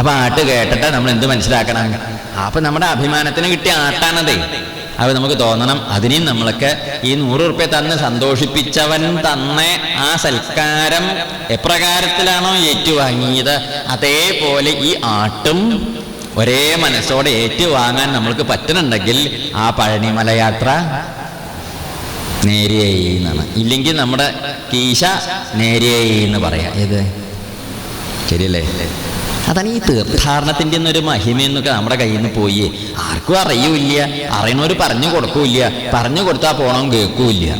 അപ്പൊ ആട്ട് കേട്ടിട്ട് നമ്മൾ എന്ത് മനസ്സിലാക്കണം? അപ്പൊ നമ്മുടെ അഭിമാനത്തിന് കിട്ടിയ ആട്ടാണതേ. അത് നമുക്ക് തോന്നണം അതിനെയും നമ്മളൊക്കെ ഈ നൂറ് റുപ്യ തന്ന് സന്തോഷിപ്പിച്ചവൻ തന്നെ ആ സൽക്കാരം എപ്രകാരത്തിലാണോ ഏറ്റുവാങ്ങിയത്? അതേപോലെ ഈ ആട്ടും ഒരേ മനസ്സോടെ ഏറ്റുവാങ്ങാൻ നമ്മൾക്ക് പറ്റുന്നുണ്ടെങ്കിൽ ആ പഴനിമല യാത്ര നേരിയായി എന്നാണ്. ഇല്ലെങ്കിൽ നമ്മുടെ കീശ നേരിയായി എന്ന് പറയാം. ഏത്? ശരിയല്ലേ? അതാണ് ഈ തീർത്ഥാടനത്തിന്റെ ഒരു മഹിമയെന്നൊക്കെ നമ്മുടെ കയ്യിൽ നിന്ന് പോയി. ആർക്കും അറിയൂല്ല. അറിയണവർ പറഞ്ഞു കൊടുക്കൂല്ല. പറഞ്ഞു കൊടുത്താൽ പോകണം കേൾക്കൂല്ല.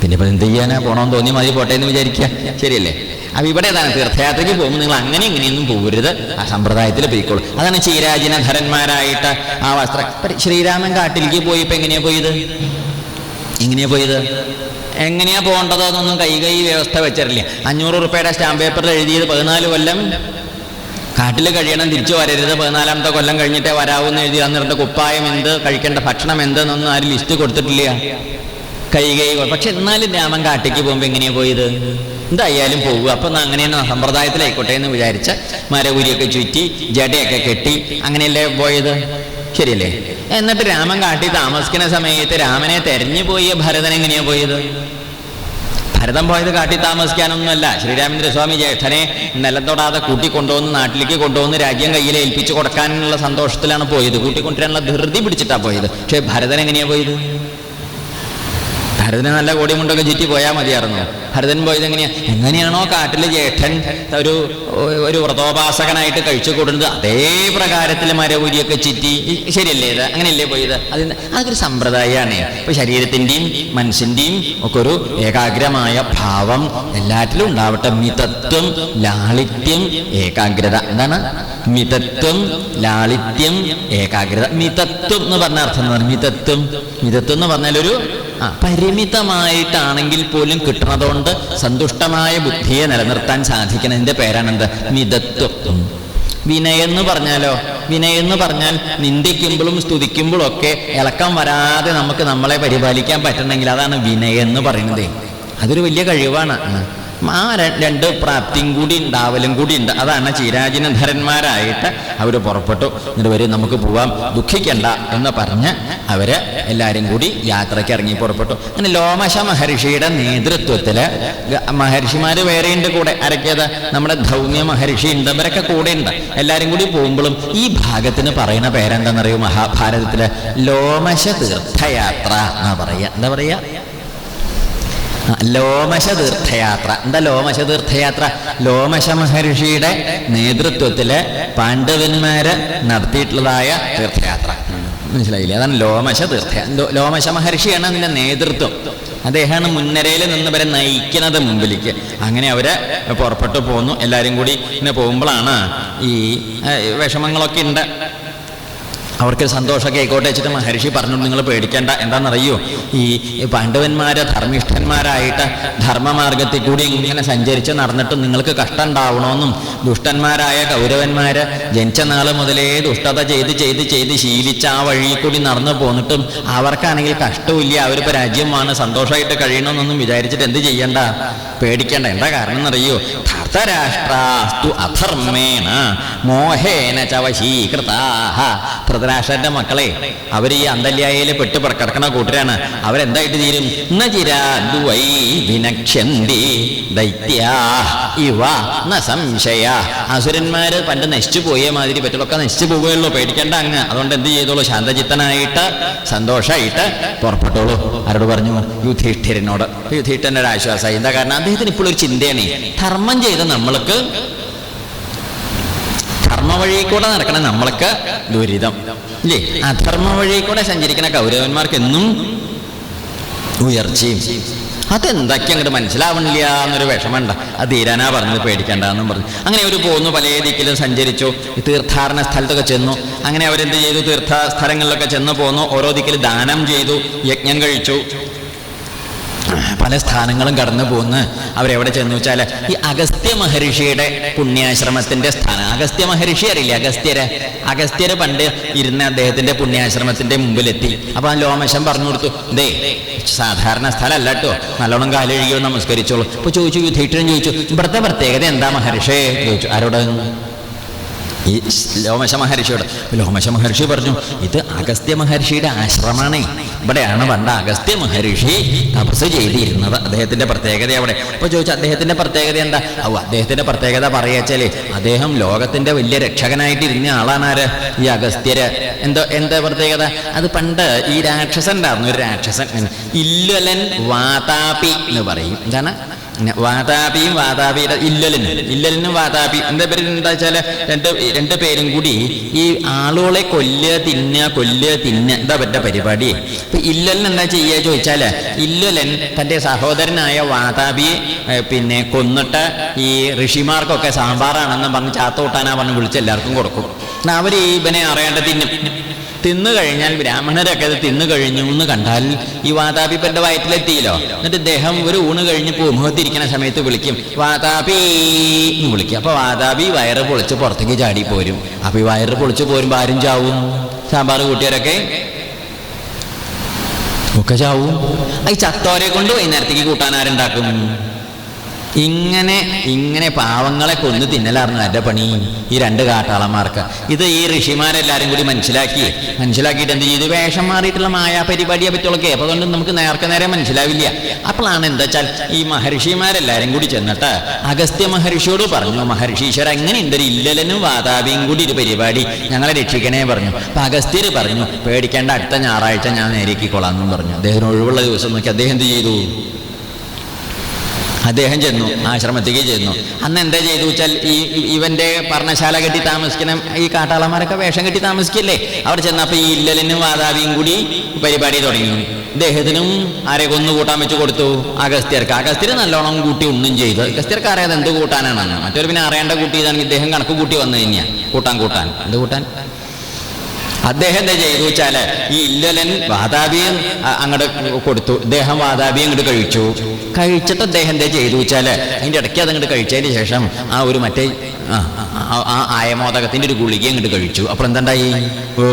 പിന്നെ ഇപ്പം എന്ത് ചെയ്യാനാ? പോകണമെന്ന് തോന്നി മതി പോട്ടെ എന്ന് വിചാരിക്കുക ശരിയല്ലേ? അപ്പം ഇവിടെ അതാണ് തീർത്ഥയാത്രയ്ക്ക് പോകുമ്പോൾ നിങ്ങൾ അങ്ങനെ ഇങ്ങനെയൊന്നും പോകരുത് ആ സമ്പ്രദായത്തിൽ പോയിക്കോളൂ. അതാണ് ചീരാജിനധരന്മാരായിട്ട് ആ വസ്ത്ര. ശ്രീരാമൻ കാട്ടിലേക്ക് പോയി ഇപ്പം എങ്ങനെയാ പോയത്? എങ്ങനെയാ പോയത്? എങ്ങനെയാ പോകേണ്ടതോ? എന്നൊന്നും കൈ കൈ വ്യവസ്ഥ വെച്ചിട്ടില്ല. അഞ്ഞൂറ് റുപ്യയുടെ സ്റ്റാമ്പ് പേപ്പറിൽ എഴുതിയത് പതിനാല് കൊല്ലം. കാട്ടിൽ കഴിയണം തിരിച്ചു വരരുത്. പതിനാലാമത്തെ കൊല്ലം കഴിഞ്ഞിട്ടേ വരാവൂന്ന് എഴുതി അന്നിടത്തെ കുപ്പായം എന്ത് കഴിക്കേണ്ട ഭക്ഷണം എന്തെന്നൊന്നും ആരും ലിസ്റ്റ് കൊടുത്തിട്ടില്ല. കൈ കൈ പക്ഷെ എന്നാലും രാമൻ കാട്ടിക്ക് പോകുമ്പോൾ എങ്ങനെയാ പോയത്? എന്തായാലും പോകുക അപ്പൊ അങ്ങനെയാണ് സമ്പ്രദായത്തിലായിക്കോട്ടെ എന്ന് വിചാരിച്ച മരപുരിയൊക്കെ ചുറ്റി ജടയൊക്കെ കെട്ടി അങ്ങനെയല്ലേ പോയത്? ശരിയല്ലേ? എന്നിട്ട് രാമൻ കാട്ടി താമസിക്കുന്ന സമയത്ത് രാമനെ തെരഞ്ഞു പോയ ഭരതൻ എങ്ങനെയാ പോയത്? ഭരതം പോയത് കാട്ടി താമസിക്കാനൊന്നുമല്ല. ശ്രീരാമേന്ദ്ര സ്വാമി ജ്യേഷ്ഠനെ നിലം തൊടാതെ കൂട്ടിക്കൊണ്ടുവന്ന് നാട്ടിലേക്ക് കൊണ്ടുവന്ന് രാജ്യം കയ്യിൽ ഏൽപ്പിച്ചു കൊടുക്കാനുള്ള സന്തോഷത്തിലാണ് പോയത്. കൂട്ടിക്കൊണ്ടുവരാനുള്ള ധൃതി പിടിച്ചിട്ടാണ് പോയത്. പക്ഷേ ഭരതൻ എങ്ങനെയാണ് പോയത്? ഭരതന് നല്ല കോടിമുണ്ടൊക്കെ ചുറ്റി പോയാൽ മതിയായിരുന്നു. ഭരതൻ പോയത് എങ്ങനെയാ? എങ്ങനെയാണോ കാട്ടിലെ ജ്യേഷ്ഠൻ ഒരു ഒരു വ്രതോപാസകനായിട്ട് കഴിച്ചു കൂടുന്നത് അതേ പ്രകാരത്തിൽ മരപുരിയൊക്കെ ചുറ്റി. ശരിയല്ലേ ഇത്? അങ്ങനെയല്ലേ പോയത്? അതിന് അതൊരു സമ്പ്രദായമാണ് ഇപ്പൊ ശരീരത്തിന്റെയും മനസ്സിന്റെയും ഒക്കെ ഒരു ഏകാഗ്രമായ ഭാവം എല്ലാറ്റിലും ഉണ്ടാവട്ടെ. മിതത്വം ലാളിത്യം ഏകാഗ്രത. എന്താണ്? മിതത്വം ലാളിത്യം ഏകാഗ്രത. മിതത്വം എന്ന് പറഞ്ഞ അർത്ഥം മിതത്വം. മിതത്വം എന്ന് പറഞ്ഞാൽ ഒരു പരിമിതമായിട്ടാണെങ്കിൽ പോലും കിട്ടുന്നതുകൊണ്ട് സന്തുഷ്ടമായ ബുദ്ധിയെ നിലനിർത്താൻ സാധിക്കുന്നതിന്റെ പേരാണ് എന്ത് മിതത്വം വിനയെന്ന് പറഞ്ഞാലോ? വിനയെന്ന് പറഞ്ഞാൽ നിന്ദിക്കുമ്പോഴും സ്തുതിക്കുമ്പോഴും ഒക്കെ ഇളക്കം വരാതെ നമുക്ക് നമ്മളെ പരിപാലിക്കാൻ പറ്റണമെങ്കിൽ അതാണ് വിനയെന്ന് പറയുന്നത്. അതൊരു വലിയ കഴിവാണ്. ആ രണ്ട് പ്രാപ്തിയും കൂടി ഉണ്ടാവലും കൂടി ഉണ്ട്. അതാണ് ചിരാജിനധരന്മാരായിട്ട് അവർ പുറപ്പെട്ടു. എന്നിട്ട് വരും നമുക്ക് പോവാം. ദുഃഖിക്കണ്ട എന്ന് പറഞ്ഞ് അവർ എല്ലാവരും കൂടി യാത്രയ്ക്ക് ഇറങ്ങി പുറപ്പെട്ടു. അങ്ങനെ ലോമശ മഹർഷിയുടെ നേതൃത്വത്തിൽ മഹർഷിമാർ വേറെയുണ്ട് കൂടെ. അരക്കേത് നമ്മുടെ ധൗമ്യ മഹർഷി ഉണ്ട്. ഇവരൊക്കെ കൂടെ ഉണ്ട്. എല്ലാവരും കൂടി പോകുമ്പോഴും ഈ ഭാഗത്തിന് പറയുന്ന പേരെന്താണെന്നറിയോ മഹാഭാരതത്തിലെ? ലോമശ തീർത്ഥയാത്ര എന്നാ പറയുക എന്താ പറയാ? ആ, ലോമശ തീർത്ഥയാത്ര എന്താ ലോമശ തീർത്ഥയാത്ര ലോമശ മഹർഷിയുടെ നേതൃത്വത്തിൽ പാണ്ഡവന്മാര് നടത്തിയിട്ടുള്ളതായ തീർത്ഥയാത്ര. മനസ്സിലായില്ലേ? അതാണ് ലോമശ തീർത്ഥ ലോമശ മഹർഷിയാണ് അതിന്റെ നേതൃത്വം. അദ്ദേഹമാണ് മുൻനിരയിൽ നിന്ന് വരെ നയിക്കുന്നത് മുമ്പിലേക്ക്. അങ്ങനെ അവർ പുറപ്പെട്ടു പോന്നു. എല്ലാവരും കൂടി ഇങ്ങനെ പോകുമ്പോഴാണ് ഈ വിഷമങ്ങളൊക്കെ ഉണ്ട്. അവർക്ക് സന്തോഷമൊക്കെ ആയിക്കോട്ടെ വെച്ചിട്ട് മഹർഷി പറഞ്ഞു നിങ്ങൾ പേടിക്കേണ്ട. എന്താണെന്നറിയോ? ഈ പാണ്ഡവന്മാർ ധർമ്മിഷ്ഠന്മാരായിട്ട് ധർമ്മമാർഗത്തിൽ കൂടി ഇങ്ങനെ സഞ്ചരിച്ച് നടന്നിട്ട് നിങ്ങൾക്ക് കഷ്ടം ഉണ്ടാവണമെന്നും ദുഷ്ടന്മാരായ കൗരവന്മാർ ജനിച്ച നാൾ മുതലേ ദുഷ്ടത ചെയ്ത് ചെയ്ത് ചെയ്ത് ശീലിച്ച് ആ വഴിയിൽ കൂടി നടന്നു പോന്നിട്ടും അവർക്കാണെങ്കിൽ കഷ്ടമില്ല അവരിപ്പോൾ രാജ്യമാണ്. സന്തോഷമായിട്ട് കഴിയണമെന്നൊന്നും വിചാരിച്ചിട്ട് എന്ത് ചെയ്യണ്ട? പേടിക്കേണ്ട. എന്താ കാരണം എന്നറിയോ ധർത്തരാഷ്ട്രാസ്തു അധർമ്മേണ മോഹേന ചവശീകൃതാഹ ധൃതരാഷ്ട്രന്റെ മക്കളെ അവർ ഈ അന്തല്യായയിൽ പെട്ട് കിടക്കണ കൂട്ടരാണ്. അവരെന്തായിട്ട് തീരും? ന ചിരാദ്വൈ വിനക്ഷന്തി ദൈത്യാ ഇവ ന സംശയ. അസുരന്മാര് പണ്ട് നശിച്ചു പോയ മാതിരി പറ്റുള്ളൊക്കെ നശിച്ചു പോവുകയുള്ളൂ പേടിക്കേണ്ട അങ്ങ്. അതുകൊണ്ട് എന്ത് ചെയ്തോളൂ? ശാന്തചിത്തനായിട്ട് സന്തോഷമായിട്ട് പുറപ്പെട്ടോളൂ. ആരോട് പറഞ്ഞു? യുധിഷ്ഠിരനോട്. യുധിഷ്ഠിരന്റെ ഒരു ആശ്വാസമായി എന്താ കാരണം? അദ്ദേഹത്തിന് ഇപ്പോൾ ഒരു ചിന്തയാണ്. ധർമ്മം ചെയ്ത നമ്മൾക്ക് ധർമ്മ വഴി കൂടെ നടക്കണ നമ്മൾക്ക് ദുരിതം. ഇല്ലേ? അധർമ്മ വഴി കൂടെ സഞ്ചരിക്കുന്ന കൗരവന്മാർക്ക് എന്നും ഉയർച്ചയും. അതെന്തൊക്കെ അങ്ങോട്ട് മനസ്സിലാവണില്ല എന്നൊരു വിഷമമുണ്ട്. അത് തീരാനാ പറഞ്ഞത് പേടിക്കണ്ട എന്നും പറഞ്ഞു. അങ്ങനെ അവർ പോകുന്നു പല ദിക്കിലും സഞ്ചരിച്ചു തീർത്ഥാടന സ്ഥലത്തൊക്കെ ചെന്നു. അങ്ങനെ അവരെന്ത് ചെയ്തു? തീർത്ഥ സ്ഥലങ്ങളിലൊക്കെ ചെന്ന് പോന്നു. ഓരോ ദിക്കിൽ ദാനം ചെയ്തു യജ്ഞം കഴിച്ചു. പല സ്ഥാനങ്ങളും കടന്നു പോകുന്ന അവരെവിടെ ചെന്ന് വെച്ചാൽ ഈ അഗസ്ത്യ മഹർഷിയുടെ പുണ്യാശ്രമത്തിന്റെ സ്ഥാനം. അഗസ്ത്യ മഹർഷി അറിയില്ലേ? അഗസ്ത്യര്? അഗസ്ത്യര് പണ്ട് ഇരുന്ന അദ്ദേഹത്തിന്റെ പുണ്യാശ്രമത്തിന്റെ മുമ്പിലെത്തി. അപ്പൊ ആ ലോമശം പറഞ്ഞു കൊടുത്തു ദേ സാധാരണ സ്ഥലമല്ല കേട്ടോ നല്ലോണം കാലൊഴുകിയോ നമസ്കരിച്ചോളൂ. അപ്പൊ ചോദിച്ചു യുധിഷ്ഠിരൻ ചോദിച്ചു ഇവിടുത്തെ പ്രത്യേകത എന്താ മഹർഷേ? ചോദിച്ചു ആരോട്? ഈ ലോമശ മഹർഷിയോട് ലോമശ മഹർഷി പറഞ്ഞു ഇത് അഗസ്ത്യ മഹർഷിയുടെ ആശ്രമമാണ്. ഇവിടെയാണ് പണ്ട് അഗസ്ത്യ മഹർഷി തപസ് ചെയ്തിരുന്നത്. അദ്ദേഹത്തിന്റെ പ്രത്യേകത അവിടെ. അപ്പൊ ചോദിച്ചു അദ്ദേഹത്തിന്റെ പ്രത്യേകത എന്താ? ഓ അദ്ദേഹത്തിന്റെ പ്രത്യേകത പറയാച്ചാൽ അദ്ദേഹം ലോകത്തിന്റെ വലിയ രക്ഷകനായിട്ട് ഇരുന്ന ആളാണ് ആര്? ഈ അഗസ്ത്യര്. എന്തോ എന്താ പ്രത്യേകത? അത് പണ്ട് ഈ രാക്ഷസൻ ഉണ്ടായിരുന്നു ഒരു രാക്ഷസൻ. ഇല്ലലൻ വാതാപി എന്ന് പറയും. എന്താണ്? വാതാപിയും വാതാപിയുടെ ഇല്ലലിനും ഇല്ലലിനും വാതാപി എന്താ പേര് എന്താ വെച്ചാൽ? രണ്ട് രണ്ട് പേരും കൂടി ഈ ആളുകളെ കൊല്ലുക തിന്നുക കൊല്ലുക തിന്നുക. എന്താ പറ്റ പരിപാടി. അപ്പൊ ഇല്ലലിന് എന്താ ചെയ്യുക ചോദിച്ചാൽ ഇല്ലലൻ തന്റെ സഹോദരനായ വാതാപിയെ പിന്നെ കൊന്നിട്ട് ഈ ഋഷിമാർക്കൊക്കെ സാമ്പാറാണെന്ന് പറഞ്ഞ് ചാത്തോട്ടാനാ പറഞ്ഞ് വിളിച്ച് എല്ലാവർക്കും കൊടുക്കും. അവർ ഇവനെ അറിയാണ്ട് തിന്നും. തിന്നു കഴിഞ്ഞാൽ ബ്രാഹ്മണരൊക്കെ അത് തിന്നു കഴിഞ്ഞു എന്ന് കണ്ടാൽ ഈ വാതാപിപ്പന്റെ വയറ്റിലെത്തിയില്ലോ. എന്നിട്ട് ദേഹം ഒരു ഊണ് കഴിഞ്ഞ് പൂമുഖത്തിരിക്കുന്ന സമയത്ത് വിളിക്കും വാതാപി എന്ന് വിളിക്കും. അപ്പൊ വാതാപി വയറ് പൊളിച്ച് പുറത്തേക്ക് ചാടി പോരും. അപ്പൊ ഈ വയറ് പൊളിച്ച് പോരും ആരും ചാവും? സാമ്പാർ കൂട്ടിയവരൊക്കെ? ഒക്കെ ചാവും. ഈ ചത്തോരെ കൊണ്ട് വൈകുന്നേരത്തേക്ക് കൂട്ടാൻ ആരുണ്ടാക്കും? ഇങ്ങനെ ഇങ്ങനെ പാവങ്ങളെ കൊന്നു തിന്നലായിരുന്നു എന്റെ പണി? ഈ രണ്ട് കാട്ടാളന്മാർക്ക്. ഇത് ഈ ഋഷിമാരെല്ലാരും കൂടി മനസ്സിലാക്കി. മനസ്സിലാക്കിയിട്ട് എന്ത് ചെയ്തു? വേഷം മാറിയിട്ടുള്ള മായാ പരിപാടിയെ പറ്റുള്ളൊക്കെ കേപ്പ് അതുകൊണ്ട് നമുക്ക് നേർക്ക് നേരെ മനസ്സിലാവില്ല. അപ്പോഴാണ് എന്താ വെച്ചാൽ ഈ മഹർഷിമാരെല്ലാരും കൂടി ചെന്നിട്ട് അഗസ്ത്യ മഹർഷിയോട് പറഞ്ഞു മഹർഷീശ്വര എങ്ങനെയുണ്ട് ഒരു ഇല്ലലനും വാതാപിയും കൂടി ഒരു പരിപാടി? ഞങ്ങളെ രക്ഷിക്കണേ പറഞ്ഞു. അപ്പൊ അഗസ്ത്യർ പറഞ്ഞു പേടിക്കേണ്ട അടുത്ത ഞായറാഴ്ച ഞാൻ നേരിക്കൊള്ളാം എന്നും പറഞ്ഞു. അദ്ദേഹത്തിന് ഒഴിവുള്ള ദിവസം നോക്കി അദ്ദേഹം എന്ത് ചെയ്തു? അദ്ദേഹം ചെന്നു ആശ്രമത്തേക്ക് ചെന്നു. അന്ന് എന്താ ചെയ്തു വെച്ചാൽ ഈ ഇവന്റെ പർണശാല കെട്ടി താമസിക്കണം ഈ കാട്ടാളന്മാരൊക്കെ വേഷം കെട്ടി താമസിക്കല്ലേ? അവിടെ ചെന്നപ്പോൾ ഈ ഇല്ലലിനും വാതാവിയും കൂടി പരിപാടി തുടങ്ങി. ഇദ്ദേഹത്തിനും ആരെ കൊന്നു കൂട്ടാൻ വെച്ച് കൊടുത്തു. അഗസ്ത്യർക്ക്. അഗസ്ത്യർ നല്ലോണം കൂട്ടി ഒന്നും ചെയ്തു. അഗസ്ത്യർക്ക് അറിയാതെ എന്ത് കൂട്ടാനാണെന്ന്. മറ്റൊരു പിന്നെ അറിയേണ്ട കൂട്ടിയതാണെങ്കിൽ ഇദ്ദേഹം കണക്ക് കൂട്ടി വന്നു കഴിഞ്ഞാൽ കൂട്ടാൻ കൂട്ടാൻ. എന്ത് കൂട്ടാൻ? അദ്ദേഹം എന്താ ചെയ്തു വെച്ചാൽ ഈ ഇല്ലലൻ വാതാപിയും അങ്ങോട്ട് കൊടുത്തു. അദ്ദേഹം വാതാപിയും അങ്ങോട്ട് കഴിച്ചു. കഴിച്ചിട്ട് അദ്ദേഹം എന്താ ചെയ്തു വെച്ചാൽ അതിന്റെ ഇടയ്ക്ക് അതങ്ങോട്ട് കഴിച്ചതിന് ശേഷം ആ ഒരു മറ്റേ ആ, ആയമോദകത്തിന്റെ ഒരു ഗുളിക അങ്ങോട്ട് കഴിച്ചു. അപ്പോൾ എന്തുണ്ടായി? ഓ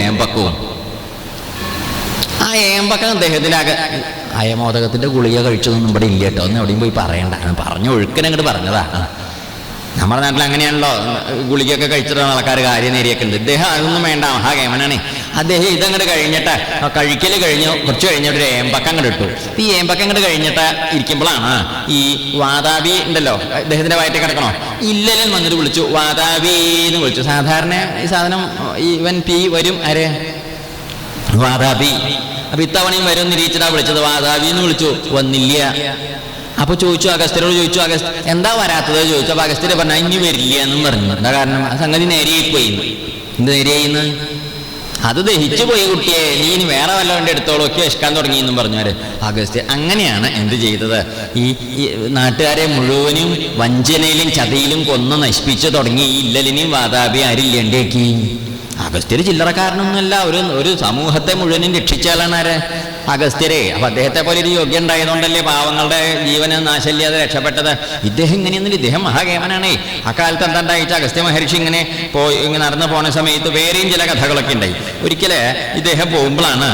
ഏമ്പക്കവും. ആ ഏമ്പക്കം അദ്ദേഹത്തിലാകെ അയമോദകത്തിന്റെ ഗുളിക കഴിച്ചതൊന്നും ഇവിടെ ഇല്ല കേട്ടോ. ഒന്നും എവിടെയും പോയി പറയണ്ട. പറഞ്ഞു ഒഴുക്കനങ്ങോട്ട് പറഞ്ഞതാ. നമ്മുടെ നാട്ടിൽ അങ്ങനെയാണല്ലോ. ഗുളികയൊക്കെ കഴിച്ചിട്ടാണ് ആൾക്കാർ കാര്യം നേരിയൊക്കെ ഉണ്ട് ഇദ്ദേഹം അതൊന്നും വേണ്ട മഹാകേമനാണ്. അദ്ദേഹം ഇതങ്ങോട്ട് കഴിഞ്ഞിട്ട് കഴിക്കൽ കഴിഞ്ഞു കുറച്ച് കഴിഞ്ഞിട്ട് ഒരു ഏമ്പക്കം അങ്ങോട്ട് ഇട്ടു. ഈ ഏമ്പക്കം അങ്ങോട്ട് കഴിഞ്ഞിട്ട് ഇരിക്കുമ്പോഴാണ് ഈ വാതാബി ഉണ്ടല്ലോ ഇദ്ദേഹത്തിന്റെ വയറ്റിൽ കിടക്കണോ? ഇല്ലല്ലെന്ന് വന്നിട്ട് വിളിച്ചു. വാതാബി എന്ന് വിളിച്ചു. സാധാരണ ഈ സാധനം ഇവൻ പി വരും ആരെ? വാതാബി അപ്പൊ ഇത്തവണയും വരും നിരീക്ഷണ വിളിച്ചത്. വാതാബി എന്ന് വിളിച്ചു. വന്നില്ല. അപ്പൊ ചോദിച്ചു അഗസ്ത്യരോട് ചോദിച്ചു അഗസ്ത്യ എന്താ വരാത്തത്? ചോദിച്ചു. അപ്പൊ അഗസ്ത്യരെ പറഞ്ഞ ഇനി വരില്ല എന്നും പറഞ്ഞു. എന്താ കാരണം? ആ സംഗതി നേരെയായി പോയി എന്ത് നേരെയായിന്ന്? അത് ദഹിച്ചു പോയി കുട്ടിയെ. നീ ഇനി വേറെ വല്ലവന്റെ എടുത്തോളൂ ഒക്കെ ഇഷ്ടം തുടങ്ങി എന്നും പറഞ്ഞാൽ അഗസ്ത്യ അങ്ങനെയാണ് എന്ത് ചെയ്തത്? ഈ നാട്ടുകാരെ മുഴുവനും വഞ്ചനയിലും ചതിയിലും കൊന്ന് നശിപ്പിച്ചു തുടങ്ങി. ഈ ഇല്ലലിനെയും വാതാപി ആരില്ലേണ്ടേക്ക് അഗസ്ത്യര് ചില്ലറക്കാരനൊന്നുമല്ല ഒരു ഒരു സമൂഹത്തെ മുഴുവനും രക്ഷിച്ചാലാണ് ആര്? അഗസ്ത്യരെ. അപ്പൊ അദ്ദേഹത്തെ പോലെ ഒരു യോഗ്യം ഉണ്ടായതുകൊണ്ടല്ലേ പാവങ്ങളുടെ ജീവന് നാശല്യാതെ രക്ഷപ്പെട്ടത്? ഇദ്ദേഹം ഇങ്ങനെയൊന്നും ഇദ്ദേഹം മഹാകേമനാണേ അക്കാലത്ത് എന്താ ഉണ്ടായിച്ച അഗസ്ത്യ മഹർഷി ഇങ്ങനെ പോയി ഇങ്ങനെ നടന്നു പോണ സമയത്ത് വേറെയും ചില കഥകളൊക്കെ ഉണ്ടായി. ഒരിക്കലേ ഇദ്ദേഹം പോകുമ്പോഴാണ്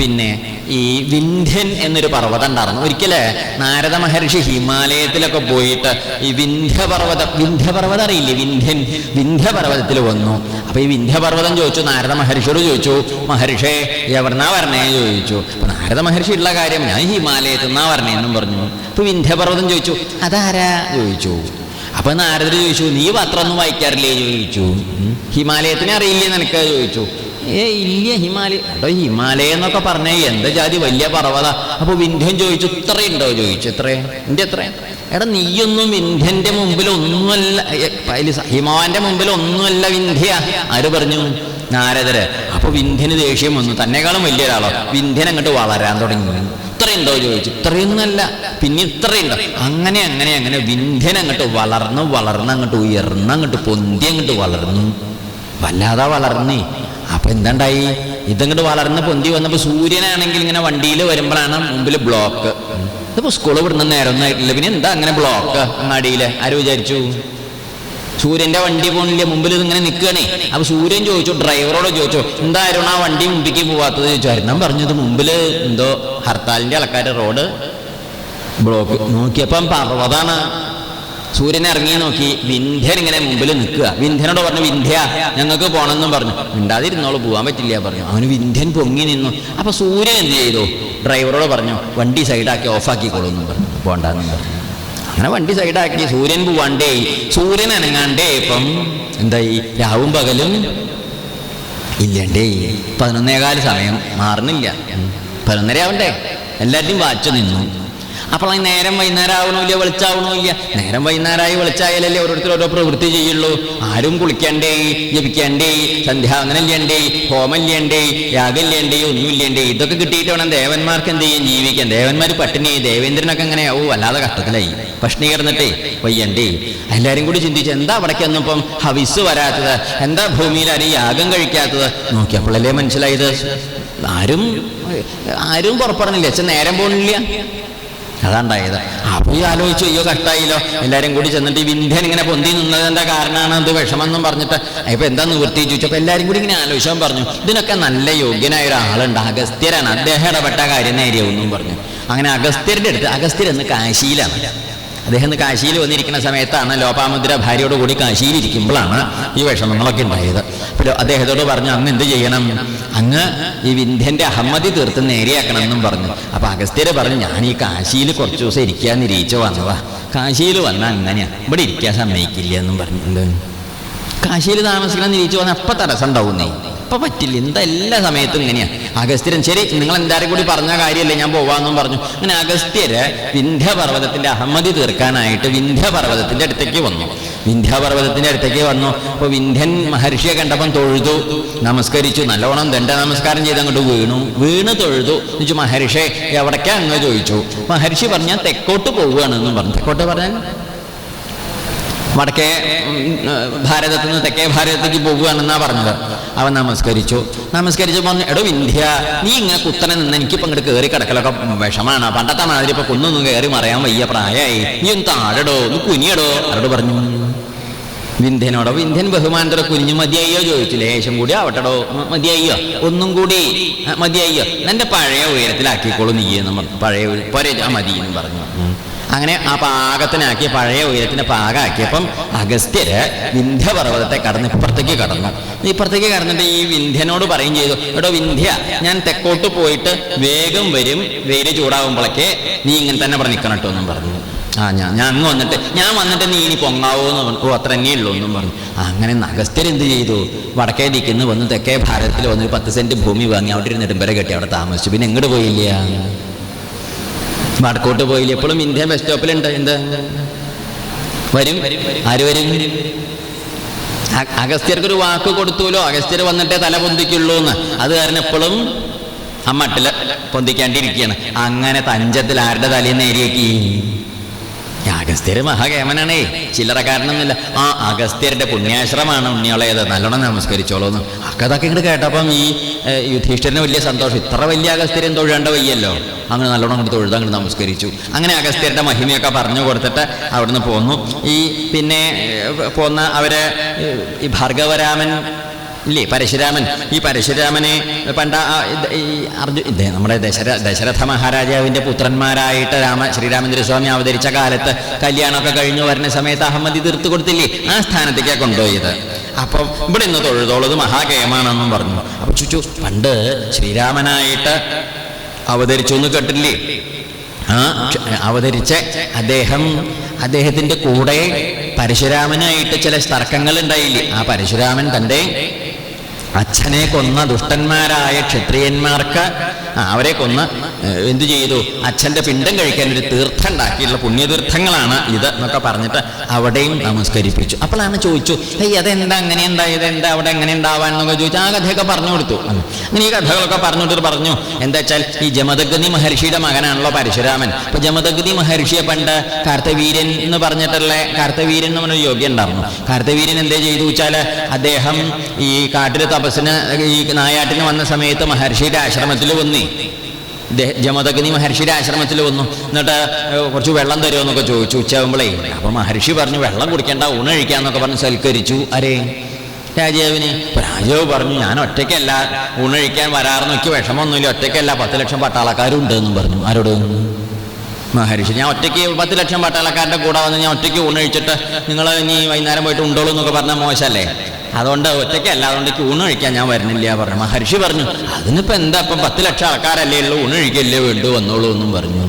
പിന്നെ ഈ വിന്ധ്യൻ എന്നൊരു പർവതം ഉണ്ടായിരുന്നു. ഒരിക്കലേ നാരദ മഹർഷി ഹിമാലയത്തിലൊക്കെ പോയിട്ട് ഈ വിന്ധ്യപർവതം വിന്ധ്യപർവതം അറിയില്ലേ? വിന്ധ്യൻ വിന്ധ്യപർവതത്തിൽ വന്നു. അപ്പൊ ഈ വിന്ധ്യപർവതം ചോദിച്ചു നാരദ മഹർഷിയോട് ചോദിച്ചു മഹർഷേ എവിടുന്നാ വരണേ? ചോദിച്ചു. അപ്പൊ നാരദ മഹർഷി ഉള്ള കാര്യം ഞാൻ ഹിമാലയത്തിൽ നിന്നാ പറഞ്ഞേന്നും പറഞ്ഞു. അപ്പൊ വിന്ധ്യപർവതം ചോദിച്ചു അതാരാ? ചോദിച്ചു. അപ്പൊ നാരദർ ചോദിച്ചു നീ പത്രമൊന്നും വായിക്കാറില്ലേ? ചോദിച്ചു. ഹിമാലയത്തിനെ അറിയില്ലേ നിനക്ക്? ചോദിച്ചു. ഏ ഇല്ല ഹിമാലയ. എടോ ഹിമാലയ എന്നൊക്കെ പറഞ്ഞേ എന്താ ജാതി വലിയ പർവത അപ്പൊ വിന്ധ്യൻ ചോദിച്ചു ഇത്രയുണ്ടോ? ചോദിച്ചു എത്ര എന്റെ എത്ര എടാ നീയൊന്നും വിന്ധ്യന്റെ മുമ്പിൽ ഒന്നുമല്ല ഹിമാവന്റെ മുമ്പിൽ ഒന്നുമല്ല വിന്ധ്യ. ആര് പറഞ്ഞു? നാരദര്. അപ്പൊ വിന്ധ്യന് ദേഷ്യം വന്നു. തന്നെക്കാളും വലിയ ഒരാളോ വിന്ധ്യൻ അങ്ങോട്ട് വളരാൻ തുടങ്ങി. ഇത്രയുണ്ടോ? ചോദിച്ചു. ഇത്രയൊന്നുമല്ല. പിന്നെ ഇത്രയുണ്ടോ. അങ്ങനെ അങ്ങനെ അങ്ങനെ വിന്ധ്യൻ അങ്ങോട്ട് വളർന്ന് വളർന്ന് അങ്ങോട്ട് ഉയർന്ന് അങ്ങോട്ട് പൊന്തി അങ്ങോട്ട് വളർന്നു. വല്ലാതെ വളർന്നേ. അപ്പൊ എന്താണ്ടായി? ഇതങ്ങോട്ട് വളർന്ന് പൊന്തി വന്നപ്പോ സൂര്യനാണെങ്കിൽ ഇങ്ങനെ വണ്ടിയിൽ വരുമ്പോഴാണ് മുമ്പിൽ ബ്ലോക്ക് ഇതിപ്പോ സ്കൂൾ വിടുന്ന നേരമൊന്നും ആയിട്ടില്ല. പിന്നെ എന്താ അങ്ങനെ ബ്ലോക്ക് അങ്ങാടിയിൽ ആര് വിചാരിച്ചു? സൂര്യന്റെ വണ്ടി പോണില്ല? മുമ്പിൽ ഇതിങ്ങനെ നിൽക്കുകയാണ് അപ്പൊ സൂര്യൻ ചോദിച്ചു ഡ്രൈവറോട് ചോദിച്ചു എന്തായിരുന്നു ആ വണ്ടി മുമ്പിക്ക് പോവാത്തത്? ചോദിച്ചു. അരുണം പറഞ്ഞത് മുമ്പിൽ എന്തോ ഹർത്താലിന്റെ ആൾക്കാരുടെ റോഡ് ബ്ലോക്ക് നോക്കിയപ്പം പർവതാണ്. സൂര്യൻ ഇറങ്ങി നോക്കി. വിന്ധ്യൻ ഇങ്ങനെ മുമ്പിൽ നിൽക്കുക. വിന്ധ്യനോട് പറഞ്ഞു വിന്ധ്യ ഞങ്ങൾക്ക് പോകണമെന്നും പറഞ്ഞു. മിണ്ടാതിരുന്നോളൂ പോകാൻ പറ്റില്ല പറഞ്ഞു. അവന് വിന്ധ്യൻ പൊങ്ങി നിന്നു. അപ്പൊ സൂര്യൻ എന്ത് ചെയ്തു? ഡ്രൈവറോട് പറഞ്ഞു വണ്ടി സൈഡാക്കി ഓഫാക്കിക്കോളൂ എന്നും പറഞ്ഞു. പോണ്ടെന്നും പറഞ്ഞു. അങ്ങനെ വണ്ടി സൈഡാക്കി. സൂര്യൻ പോവാണ്ടേ. സൂര്യൻ അനങ്ങാണ്ടേ. ഇപ്പം എന്തായി? രാവും പകലും ഇല്ലണ്ടേ? പതിനൊന്നേകാൽ സമയം. മാറുന്നില്ല പതിനൊന്നര ആവണ്ടേ എല്ലാവരുടെയും വാച്ച് നിന്നു. അപ്പോൾ ഈ നേരം വൈകുന്നേരം ആവണമില്ല വെളിച്ചാവണമില്ല. നേരം വൈകുന്നേരമായി വെളിച്ചായാലല്ലേ ഓരോരുത്തർ ഓരോ പ്രവൃത്തി ചെയ്യുള്ളൂ. ആരും കുളിക്കണ്ടേ ജപിക്കണ്ടേ സന്ധ്യാവനം ഇല്ലണ്ടേ ഹോമം ഇല്ലണ്ടേ യാഗം ഒന്നും ഇല്ലണ്ടേ ഇതൊക്കെ കിട്ടിയിട്ട് വേണം ദേവന്മാർക്ക് എന്ത് ചെയ്യും ജീവിക്കാൻ. ദേവന്മാർ പട്ടിണി ദേവേന്ദ്രനൊക്കെ ഓ വല്ലാതെ കഷ്ടത്തിലായി. ഭക്ഷണീകരണത്തെ വയ്യണ്ടേ. എല്ലാവരും കൂടി ചിന്തിച്ചു എന്താ അവിടേക്കൊന്നും ഇപ്പം ഹവിസ് വരാത്തത്? എന്താ ഭൂമിയിൽ ആരും യാഗം കഴിക്കാത്തത്? നോക്കിയപ്പോഴല്ലേ മനസ്സിലായത്. ആരും ആരും പുറപ്പെടുന്നില്ല അച്ഛൻ നേരം പോണില്ല. അതാണ്ടായത് അപ്പൊ ഈ ആലോചിച്ചു അയ്യോ കട്ടായില്ലോ എല്ലാരും കൂടി ചെന്നിട്ട് ഈ വിന്ധ്യൻ ഇങ്ങനെ പൊന്തി നിന്നതിന്റെ കാരണമാണ്? അത് വിഷമെന്നും പറഞ്ഞിട്ട്. ഇപ്പൊ എന്താ നിവൃത്തി ചോദിച്ചപ്പോ എല്ലാരും കൂടി ഇങ്ങനെ ആലോചിച്ചാൻ പറഞ്ഞു. ഇതിനൊക്കെ നല്ല യോഗ്യനായ ഒരാളുണ്ട്. അഗസ്ത്യരാണ് അദ്ദേഹം ഇടപെട്ട കാര്യം നേരിയൊന്നും പറഞ്ഞു. അങ്ങനെ അഗസ്ത്യരുടെ അടുത്ത് അഗസ്ത്യർ എന്ന് കാശിയിലാണ്. അദ്ദേഹം കാശിയിൽ വന്നിരിക്കുന്ന സമയത്താണ് ലോപാമുദ്ര ഭാര്യയോട് കൂടി കാശിയിൽ ഇരിക്കുമ്പോഴാണ് ഈ വിഷമങ്ങളൊക്കെ ഉണ്ടായത്. അപ്പോൾ അദ്ദേഹത്തോട് പറഞ്ഞു അങ്ങ് എന്ത് ചെയ്യണം? അങ്ങ് ഈ വിന്ധ്യന്റെ അഹമ്മതി തീർത്ത് നേരെയാക്കണം എന്നും പറഞ്ഞു. അപ്പോൾ അഗസ്ത്യര് പറഞ്ഞു ഞാൻ ഈ കാശിയിൽ കുറച്ച് ദിവസം ഇരിക്കാൻ നിരീച്ചു വന്നതാ കാശിയിൽ വന്നാൽ അങ്ങനെയാണ് ഇവിടെ ഇരിക്കാൻ സമ്മതിക്കില്ല എന്നും പറഞ്ഞു. കാശിയിൽ താമസിക്കണം നിരീച്ച് വന്നാൽ അപ്പം തടസ്സം ഉണ്ടാവുന്നേ ഇപ്പൊ പറ്റില്ല. എന്താ എല്ലാ സമയത്തും ഇങ്ങനെയാണ് അഗസ്ത്യരൻ ശരി നിങ്ങൾ എന്താരും കൂടി പറഞ്ഞ കാര്യമല്ലേ ഞാൻ പോവാന്നും പറഞ്ഞു. അങ്ങനെ അഗസ്ത്യര് വിന്ധ്യപർവതത്തിന്റെ അഹമ്മതി തീർക്കാനായിട്ട് വിന്ധ്യപർവതത്തിന്റെ അടുത്തേക്ക് വന്നു. വിന്ധ്യാപർവതത്തിന്റെ അടുത്തേക്ക് വന്നു. അപ്പൊ വിന്ധ്യൻ മഹർഷിയെ കണ്ടപ്പം തൊഴുതു നമസ്കരിച്ചു. നല്ലോണം ദണ്ഡ നമസ്കാരം ചെയ്ത് അങ്ങോട്ട് വീണു. വീണ് തൊഴുതു. എന്നുവെച്ചു മഹർഷി എവിടേക്കാ? അങ്ങ് ചോദിച്ചു. മഹർഷി പറഞ്ഞാൽ തെക്കോട്ട് പോവുകയാണെന്നും പറഞ്ഞു. തെക്കോട്ട് പറഞ്ഞാൽ? വടക്കേ ഭാരതത്തിൽ നിന്ന് തെക്കേ ഭാരതത്തേക്ക് പോകുകയാണെന്നാ പറഞ്ഞത്. അവൻ നമസ്കരിച്ചു. നമസ്കരിച്ചു പറഞ്ഞു എടോ ഇന്ത്യ നീ ഇങ്ങനെ കുത്തനെ നിന്ന് എനിക്ക് ഇങ്ങോട്ട് കയറി കിടക്കലൊക്കെ വിഷമാണ്. പണ്ടത്തെ മാതിരി ഇപ്പൊ കുന്നൊന്നും കയറി മറിയാൻ വയ്യ പ്രായമായി നീ ഒന്ന് താഴടോ ഒന്ന് കുനിയടോ. അവരോട് പറഞ്ഞു വിന്ധ്യനോടോ വിന്ധ്യൻ ബഹുമാനത്തോടെ കുഞ്ഞു മതിയായോ? ചോദിച്ചു. ലേശം കൂടി ആവട്ടടോ മതിയായോ? ഒന്നും കൂടി മതിയായോ? എന്റെ പഴയ ഉയരത്തിലാക്കിക്കോളൂ നീ എന്ന് പറഞ്ഞു. പഴയ പഴയ മതി എന്ന് പറഞ്ഞു. അങ്ങനെ ആ പാകത്തിനാക്കി പഴയ ഉയരത്തിന് പാകാക്കിയപ്പം അഗസ്ത്യര് വിന്ധ്യപർവതത്തെ കടന്ന് ഇപ്പുറത്തേക്ക് കടന്നു. ഇപ്പുറത്തേക്ക് കടന്നിട്ട് ഈ വിന്ധ്യനോട് പറയും ചെയ്തു എടോ വിന്ധ്യ ഞാൻ തെക്കോട്ട് പോയിട്ട് വേഗം വരും വെയിൽ ചൂടാകുമ്പോഴൊക്കെ നീ ഇങ്ങനെ തന്നെ ഇവിടെ നിൽക്കണം കേട്ടോ എന്നും പറഞ്ഞു. ആ ഞാൻ ഞാൻ അങ്ങ് വന്നിട്ട് ഞാൻ വന്നിട്ട് നീ ഇനി പൊങ്ങാവോ എന്ന് പറഞ്ഞു. അത്ര തന്നെ ഉള്ളൂ എന്നും പറഞ്ഞു. അങ്ങനെ നഗസ്ത്യർ എന്ത് ചെയ്തു? വടക്കേ ദിക്കുന്ന് വന്ന് തെക്കേ ഭാരതത്തിൽ വന്ന് പത്ത് സെന്റ് ഭൂമി വാങ്ങി അവിടെ ഒരു നെടുമ്പര കെട്ടി അവിടെ താമസിച്ചു. പിന്നെ എങ്ങോട്ട് പോയില്ല? വടക്കോട്ട് പോയില്ല? എപ്പോഴും ഇന്ത്യ ബസ് സ്റ്റോപ്പിലുണ്ട് എന്താ? വരും. ആര് വരും? അഗസ്ത്യർക്ക് ഒരു വാക്ക് കൊടുത്തുല്ലോ അഗസ്ത്യർ വന്നിട്ടേ തല പൊന്തിക്കുള്ളൂ എന്ന് അത് കാരണം എപ്പോഴും ആ മട്ടിൽ പൊന്തിക്കാണ്ടിരിക്കുകയാണ്. അങ്ങനെ തഞ്ചത്തിൽ ആരുടെ തലയിൽ നേരിയേക്ക്? ഈ അഗസ്ത്യര് മഹാകേമനാണേ ചില്ലറക്കാരനൊന്നുമില്ല ആ അഗസ്ത്യരുടെ പുണ്യാശ്രമാണ് ഉണ്ണിയോളേത് നല്ലോണം നമസ്കരിച്ചോളൂ എന്ന് അതൊക്കെ ഇങ്ങോട്ട് കേട്ടപ്പം ഈ യുധിഷ്ഠിരന് വലിയ സന്തോഷം. ഇത്ര വലിയ അഗസ്ത്യരൻ തൊഴേണ്ട വയ്യല്ലോ. അങ്ങനെ നല്ലോണം അങ്ങോട്ട് തൊഴുത് അങ്ങോട്ട് നമസ്കരിച്ചു. അങ്ങനെ അഗസ്ത്യരുടെ മഹിമയൊക്കെ പറഞ്ഞു കൊടുത്തിട്ട് അവിടുന്ന് പോന്നു. ഈ പിന്നെ പോന്ന അവരെ ഈ ഭാർഗവരാമൻ ഇല്ലേ? പരശുരാമൻ. ഈ പരശുരാമനെ പണ്ട അർജു നമ്മുടെ ദശര ദശരഥ മഹാരാജാവിന്റെ പുത്രന്മാരായിട്ട് രാമ ശ്രീരാമചന്ദ്രസ്വാമി അവതരിച്ച കാലത്ത് കല്യാണമൊക്കെ കഴിഞ്ഞു വരുന്ന സമയത്ത് അഹമ്മദി തീർത്തു കൊടുത്തില്ലേ? ആ സ്ഥാനത്തേക്കാണ് കൊണ്ടുപോയത്. അപ്പം ഇവിടെ ഇന്ന് തൊഴുതോളത് മഹാകേമാണെന്നും പറഞ്ഞു. അപ്പൊ ചുച്ചു പണ്ട് ശ്രീരാമനായിട്ട് അവതരിച്ചു എന്ന് കേട്ടില്ലേ ആ അവതരിച്ച അദ്ദേഹം അദ്ദേഹത്തിന്റെ കൂടെ പരശുരാമനായിട്ട് ചില തർക്കങ്ങൾ ഉണ്ടായില്ലേ ആ പരശുരാമൻ തന്റെ അച്ഛനെ കൊന്ന ദുഷ്ടന്മാരായ ക്ഷത്രിയന്മാർക്ക് അവരെ കൊന്ന് എന്തു ചെയ്തു? അച്ഛന്റെ പിണ്ടം കഴിക്കാൻ ഒരു തീർത്ഥം ഉണ്ടാക്കിയിട്ടുള്ള പുണ്യതീർത്ഥങ്ങളാണ് ഇത് എന്നൊക്കെ പറഞ്ഞിട്ട് അവിടെയും നമസ്കരിപ്പിച്ചു. അപ്പോഴാണ് ചോദിച്ചു ഏയ് അതെന്താ? അങ്ങനെ ഉണ്ടായത് എന്താ അവിടെ എങ്ങനെ ഉണ്ടാവാൻ? എന്നൊക്കെ ചോദിച്ചു. ആ കഥയൊക്കെ പറഞ്ഞു കൊടുത്തു. അങ്ങനെ ഈ കഥകളൊക്കെ പറഞ്ഞു പറഞ്ഞു എന്താ വെച്ചാൽ ഈ ജമദഗ്നി മഹർഷിയുടെ മകനാണല്ലോ പരശുരാമൻ. അപ്പൊ ജമദഗ്നി മഹർഷിയെ പണ്ട് കാർത്തവീരൻ എന്ന് പറഞ്ഞിട്ടുള്ള കാർത്തവീരൻ എന്ന് പറഞ്ഞൊരു യോഗ്യ ഉണ്ടായിരുന്നു. കാർത്തവീര്യൻ എന്തേ ചെയ്തു വെച്ചാൽ അദ്ദേഹം ഈ കാട്ടിലെ തപസ്സിന് ഈ നായാട്ടിന് വന്ന സമയത്ത് മഹർഷിയുടെ ആശ്രമത്തിൽ വന്നി ജമദഗ്നി മഹർഷിയുടെ ആശ്രമത്തിൽ വന്നു. എന്നിട്ട് കുറച്ച് വെള്ളം തരുമോ എന്നൊക്കെ ചോദിച്ചു. ഉച്ചയാകുമ്പോഴേ അപ്പോൾ മഹർഷി പറഞ്ഞു വെള്ളം കുടിക്കേണ്ട ഊണ് കഴിക്കാന്നൊക്കെ പറഞ്ഞ് സൽക്കരിച്ചു. അരേ രാജാവിന്. രാജാവ് പറഞ്ഞു ഞാൻ ഒറ്റയ്ക്കല്ല ഊണ് കഴിക്കാൻ വരാറെന്ന് എനിക്ക് വിഷമമൊന്നുമില്ല. ഒറ്റയ്ക്കല്ല പത്ത് ലക്ഷം പട്ടാളക്കാരുണ്ട് എന്നും പറഞ്ഞു. ആരോട്? മഹർഷി ഞാൻ ഒറ്റയ്ക്ക് പത്ത് ലക്ഷം പട്ടാളക്കാരുടെ കൂടെ വന്ന് ഞാൻ ഒറ്റയ്ക്ക് ഊണ് കഴിച്ചിട്ട് നിങ്ങൾ ഇനി വൈകുന്നേരം പോയിട്ട് ഉണ്ടോളൂ എന്നൊക്കെ പറഞ്ഞാൽ മോശമല്ലേ? അതുകൊണ്ട് ഒറ്റയ്ക്കല്ല അതുകൊണ്ട് ഊണ് കഴിക്കാൻ ഞാൻ വരണില്ല പറഞ്ഞു. മഹർഷി പറഞ്ഞു അതിനിപ്പോ എന്താ ഇപ്പം പത്ത് ലക്ഷം ആൾക്കാരല്ലേ ഉള്ളൂ ഊണ് കഴിക്കല്ലേ വേണ്ടു വന്നോളൂ എന്നും പറഞ്ഞു.